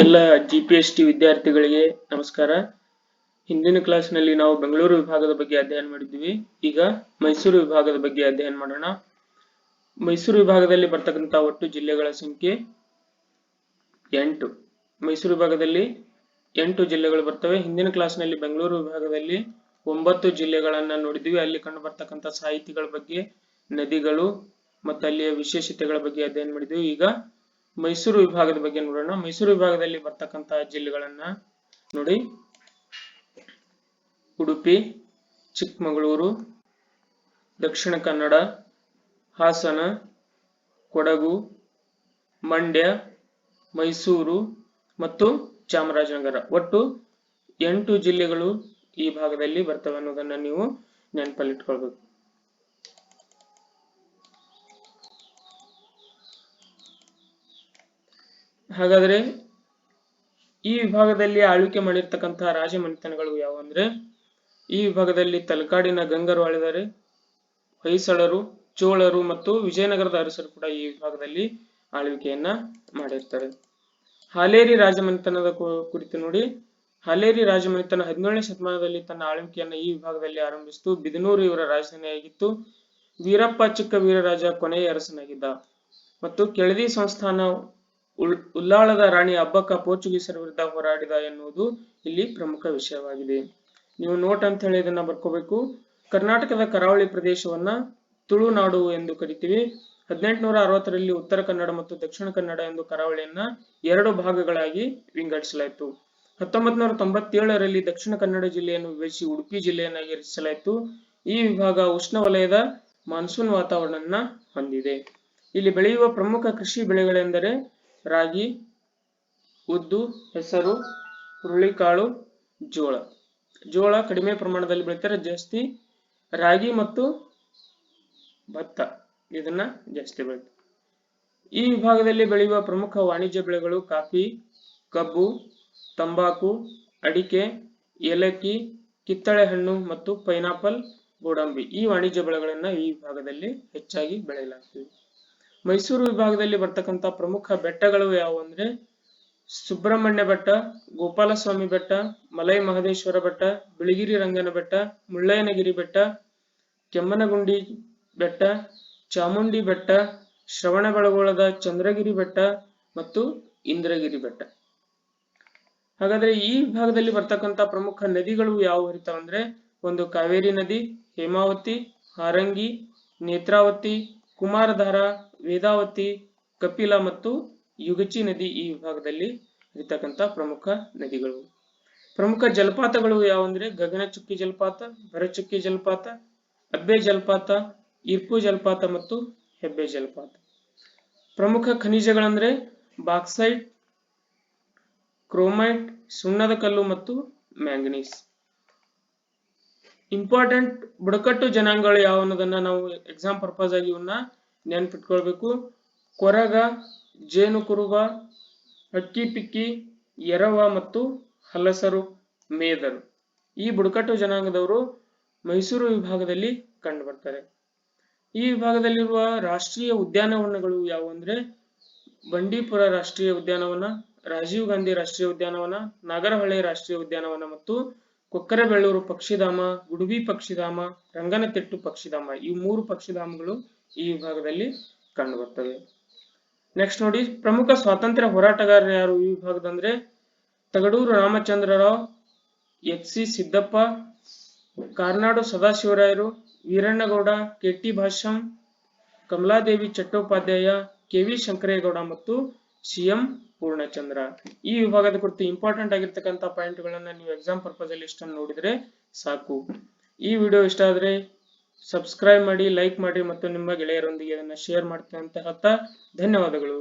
ಎಲ್ಲ G P S T ವಿದ್ಯಾರ್ಥಿಗಳಿಗೆ ನಮಸ್ಕಾರ. ಹಿಂದಿನ ಕ್ಲಾಸ್ನಲ್ಲಿ ನಾವು ಬೆಂಗಳೂರು ವಿಭಾಗದ ಬಗ್ಗೆ ಅಧ್ಯಯನ ಮಾಡಿದ್ವಿ. ಈಗ ಮೈಸೂರು ವಿಭಾಗದ ಬಗ್ಗೆ ಅಧ್ಯಯನ ಮಾಡೋಣ. ಮೈಸೂರು ವಿಭಾಗದಲ್ಲಿ ಬರ್ತಕ್ಕಂಥ ಒಟ್ಟು ಜಿಲ್ಲೆಗಳ ಸಂಖ್ಯೆ ಎಂಟು. ಮೈಸೂರು ವಿಭಾಗದಲ್ಲಿ ಎಂಟು ಜಿಲ್ಲೆಗಳು ಬರ್ತವೆ. ಹಿಂದಿನ ಕ್ಲಾಸ್ನಲ್ಲಿ ಬೆಂಗಳೂರು ವಿಭಾಗದಲ್ಲಿ ಒಂಬತ್ತು ಜಿಲ್ಲೆಗಳನ್ನ ನೋಡಿದ್ವಿ. ಅಲ್ಲಿ ಕಂಡು ಸಾಹಿತಿಗಳ ಬಗ್ಗೆ, ನದಿಗಳು ಮತ್ತು ಅಲ್ಲಿಯ ವಿಶೇಷತೆಗಳ ಬಗ್ಗೆ ಅಧ್ಯಯನ ಮಾಡಿದ್ವಿ. ಈಗ ಮೈಸೂರು ವಿಭಾಗದ ಬಗ್ಗೆ ನೋಡೋಣ. ಮೈಸೂರು ವಿಭಾಗದಲ್ಲಿ ಬರ್ತಕ್ಕಂತಹ ಜಿಲ್ಲೆಗಳನ್ನ ನೋಡಿ. ಉಡುಪಿ, ಚಿಕ್ಕಮಗಳೂರು, ದಕ್ಷಿಣ ಕನ್ನಡ, ಹಾಸನ, ಕೊಡಗು, ಮಂಡ್ಯ, ಮೈಸೂರು ಮತ್ತು ಚಾಮರಾಜನಗರ. ಒಟ್ಟು ಎಂಟು ಜಿಲ್ಲೆಗಳು ಈ ಭಾಗದಲ್ಲಿ ಬರ್ತವೆ ಅನ್ನೋದನ್ನ ನೀವು ನೆನಪಲ್ಲಿಟ್ಕೊಳ್ಬೇಕು. ಹಾಗಾದ್ರೆ ಈ ವಿಭಾಗದಲ್ಲಿ ಆಳ್ವಿಕೆ ಮಾಡಿರ್ತಕ್ಕಂತಹ ರಾಜಮನೆತನಗಳು ಯಾವ ಅಂದ್ರೆ, ಈ ವಿಭಾಗದಲ್ಲಿ ತಲಕಾಡಿನ ಗಂಗರು ಆಳಿದ್ದಾರೆ ಹೊಯ್ಸಳರು, ಚೋಳರು ಮತ್ತು ವಿಜಯನಗರದ ಅರಸರು ಕೂಡ ಈ ವಿಭಾಗದಲ್ಲಿ ಆಳ್ವಿಕೆಯನ್ನ ಮಾಡಿರ್ತಾರೆ. ಹಾಲೇರಿ ರಾಜಮನೆತನದ ಕುರಿತು ನೋಡಿ. ಹಾಲೇರಿ ರಾಜಮನೆತನ ಹದಿನೇಳನೇ ಶತಮಾನದಲ್ಲಿ ತನ್ನ ಆಳ್ವಿಕೆಯನ್ನ ಈ ವಿಭಾಗದಲ್ಲಿ ಆರಂಭಿಸಿತು. ಬಿದನೂರು ಇವರ ರಾಜಧಾನಿಯಾಗಿತ್ತು ವೀರಪ್ಪ ಚಿಕ್ಕ ವೀರರಾಜ ಕೊನೆಯ ಅರಸನಾಗಿದ್ದ. ಮತ್ತು ಕೆಳದಿ ಸಂಸ್ಥಾನ ಉಲ್ಲಾಳದ ರಾಣಿ ಅಬ್ಬಕ್ಕ ಪೋರ್ಚುಗೀಸರ ವಿರುದ್ಧ ಹೋರಾಡಿದ ಎನ್ನುವುದು ಇಲ್ಲಿ ಪ್ರಮುಖ ವಿಷಯವಾಗಿದೆ. ನೀವು ನೋಟ್ ಅಂತ ಹೇಳಿ ಇದನ್ನ ಬರ್ಕೋಬೇಕು. ಕರ್ನಾಟಕದ ಕರಾವಳಿ ಪ್ರದೇಶವನ್ನ ತುಳುನಾಡು ಎಂದು ಕರಿತೀವಿ. ಹದಿನೆಂಟುನೂರ ಅರವತ್ತರಲ್ಲಿ ಉತ್ತರ ಕನ್ನಡ ಮತ್ತು ದಕ್ಷಿಣ ಕನ್ನಡ ಎಂದು ಕರಾವಳಿಯನ್ನ ಎರಡು ಭಾಗಗಳಾಗಿ ವಿಂಗಡಿಸಲಾಯಿತು. ಹತ್ತೊಂಬತ್ ನೂರ ತೊಂಬತ್ತೇಳರಲ್ಲಿ ದಕ್ಷಿಣ ಕನ್ನಡ ಜಿಲ್ಲೆಯನ್ನು ವಿಭಜಿಸಿ ಉಡುಪಿ ಜಿಲ್ಲೆಯನ್ನಾಗಿ ರಚಿಸಲಾಯಿತು ಈ ವಿಭಾಗ ಉಷ್ಣವಲಯದ ಮಾನ್ಸೂನ್ ವಾತಾವರಣವನ್ನ ಹೊಂದಿದೆ. ಇಲ್ಲಿ ಬೆಳೆಯುವ ಪ್ರಮುಖ ಕೃಷಿ ಬೆಳೆಗಳೆಂದರೆ ರಾಗಿ, ಉದ್ದು, ಹೆಸರು, ಹುರುಳಿಕಾಳು, ಜೋಳ. ಜೋಳ ಕಡಿಮೆ ಪ್ರಮಾಣದಲ್ಲಿ ಬೆಳಿತಾರೆ, ಜಾಸ್ತಿ ರಾಗಿ ಮತ್ತು ಭತ್ತ. ಇದನ್ನ ಜಾಸ್ತಿ ಬೆಳಿತಾರೆ. ಈ ವಿಭಾಗದಲ್ಲಿ ಬೆಳೆಯುವ ಪ್ರಮುಖ ವಾಣಿಜ್ಯ ಬೆಳೆಗಳು ಕಾಫಿ, ಕಬ್ಬು, ತಂಬಾಕು, ಅಡಿಕೆ, ಏಲಕ್ಕಿ ಕಿತ್ತಳೆ ಹಣ್ಣು ಮತ್ತು ಪೈನಾಪಲ್, ಗೋಡಂಬಿ. ಈ ವಾಣಿಜ್ಯ ಬೆಳೆಗಳನ್ನ ಈ ವಿಭಾಗದಲ್ಲಿ ಹೆಚ್ಚಾಗಿ ಬೆಳೆಯಲಾಗ್ತದೆ. ಮೈಸೂರು ವಿಭಾಗದಲ್ಲಿ ಬರ್ತಕ್ಕಂಥ ಪ್ರಮುಖ ಬೆಟ್ಟಗಳು ಯಾವುವು ಅಂದ್ರೆ ಸುಬ್ರಹ್ಮಣ್ಯ ಬೆಟ್ಟ, ಗೋಪಾಲಸ್ವಾಮಿ ಬೆಟ್ಟ, ಮಲೈ ಮಹದೇಶ್ವರ ಬೆಟ್ಟ, ಬಿಳಿಗಿರಿ ರಂಗನ ಬೆಟ್ಟ, ಮುಳ್ಳಯ್ಯನಗಿರಿ ಬೆಟ್ಟ, ಕೆಮ್ಮನಗುಂಡಿ ಬೆಟ್ಟ, ಚಾಮುಂಡಿ ಬೆಟ್ಟ ಶ್ರವಣಬೆಳಗೊಳದ ಚಂದ್ರಗಿರಿ ಬೆಟ್ಟ ಮತ್ತು ಇಂದ್ರಗಿರಿ ಬೆಟ್ಟ. ಹಾಗಾದ್ರೆ ಈ ವಿಭಾಗದಲ್ಲಿ ಬರ್ತಕ್ಕಂಥ ಪ್ರಮುಖ ನದಿಗಳು ಯಾವುವು ಇರ್ತಾವಂದ್ರೆ ಒಂದು ಕಾವೇರಿ ನದಿ, ಹೇಮಾವತಿ, ಹಾರಂಗಿ, ನೇತ್ರಾವತಿ, ಕುಮಾರಧಾರ ವೇದಾವತಿ, ಕಪಿಲ ಮತ್ತು ಯುಗಚಿ ನದಿ ಈ ವಿಭಾಗದಲ್ಲಿ ಇರ್ತಕ್ಕಂಥ ಪ್ರಮುಖ ನದಿಗಳು. ಪ್ರಮುಖ ಜಲಪಾತಗಳು ಯಾವಂದ್ರೆ ಗಗನಚುಕ್ಕಿ ಜಲಪಾತ, ಭರಚುಕ್ಕಿ ಜಲಪಾತ, ಅಬ್ಬೆ ಜಲಪಾತ, ಇರ್ಪು ಜಲಪಾತ ಮತ್ತು ಹೆಬ್ಬೆ ಜಲಪಾತ. ಪ್ರಮುಖ ಖನಿಜಗಳಂದ್ರೆ ಬಾಕ್ಸೈಟ್, ಕ್ರೋಮೈಟ್, ಸುಣ್ಣದ ಕಲ್ಲು ಮತ್ತು ಮ್ಯಾಂಗನೀಸ್. ಇಂಪಾರ್ಟೆಂಟ್ ಬುಡಕಟ್ಟು ಜನಾಂಗಗಳು ಯಾವ ಅನ್ನೋದನ್ನ ನಾವು ಎಕ್ಸಾಮ್ ಪರ್ಪಸ್ ಆಗಿ ಇವನ್ನ ನೆನ್ಪಿಟ್ಕೊಳ್ಬೇಕು. ಕೊರಗ ಜೇನು ಕುರುಬ ಅಕ್ಕಿ ಪಿಕ್ಕಿ, ಎರವ ಮತ್ತು ಹಲಸರು, ಮೇದರು. ಈ ಬುಡಕಟ್ಟು ಜನಾಂಗದವರು ಮೈಸೂರು ವಿಭಾಗದಲ್ಲಿ ಕಂಡುಬರ್ತಾರೆ. ಈ ವಿಭಾಗದಲ್ಲಿರುವ ರಾಷ್ಟ್ರೀಯ ಉದ್ಯಾನವನಗಳು ಯಾವುವು ಅಂದ್ರೆ, ಬಂಡೀಪುರ ರಾಷ್ಟ್ರೀಯ ಉದ್ಯಾನವನ, ರಾಜೀವ್ ಗಾಂಧಿ ರಾಷ್ಟ್ರೀಯ ಉದ್ಯಾನವನ, ನಾಗರಹೊಳೆ ರಾಷ್ಟ್ರೀಯ ಉದ್ಯಾನವನ ಮತ್ತು ಕೊಕ್ಕರೆಬೆಳ್ಳೂರು ಪಕ್ಷಿಧಾಮ ಗುಡುಬಿ ಪಕ್ಷಿಧಾಮ, ರಂಗನತಿಟ್ಟು ಪಕ್ಷಿಧಾಮ. ಈ ಮೂರು ಪಕ್ಷಿಧಾಮಗಳು ಈ ವಿಭಾಗದಲ್ಲಿ ಕಂಡು ಬರ್ತವೆ ನೆಕ್ಸ್ಟ್ ನೋಡಿ, ಪ್ರಮುಖ ಸ್ವಾತಂತ್ರ್ಯ ಹೋರಾಟಗಾರರು ಯಾರು ಈ ವಿಭಾಗದಂದ್ರೆ? Tagadur Ramachandra Rao, H C Siddappa, Karnad ಸದಾಶಿವರಾಯರು, Veeranna Gowda K T Bhashyam, Kamaladevi Chattopadhyay K V Shankare Gowda ಮತ್ತು ಸಿ ಎಂ ಪೂರ್ಣಚಂದ್ರ. ಈ ವಿಭಾಗದ ಕುರಿತು ಇಂಪಾರ್ಟೆಂಟ್ ಆಗಿರ್ತಕ್ಕಂಥ ಪಾಯಿಂಟ್ ಗಳನ್ನ ನೀವು ಎಕ್ಸಾಮ್ ಪರ್ಪಸ್ ಅಲ್ಲಿ ಇಷ್ಟನ್ನು ನೋಡಿದ್ರೆ ಸಾಕು. ಈ ವಿಡಿಯೋ ಇಷ್ಟ ಆದ್ರೆ ಸಬ್ಸ್ಕ್ರೈಬ್ ಮಾಡಿ ಲೈಕ್ ಮಾಡಿ ಮತ್ತು ನಿಮ್ಮ ಗೆಳೆಯರೊಂದಿಗೆ ಅದನ್ನ ಶೇರ್ ಮಾಡ್ತೇನೆ ಅಂತ ಹೇಳ್ತಾ ಧನ್ಯವಾದಗಳು.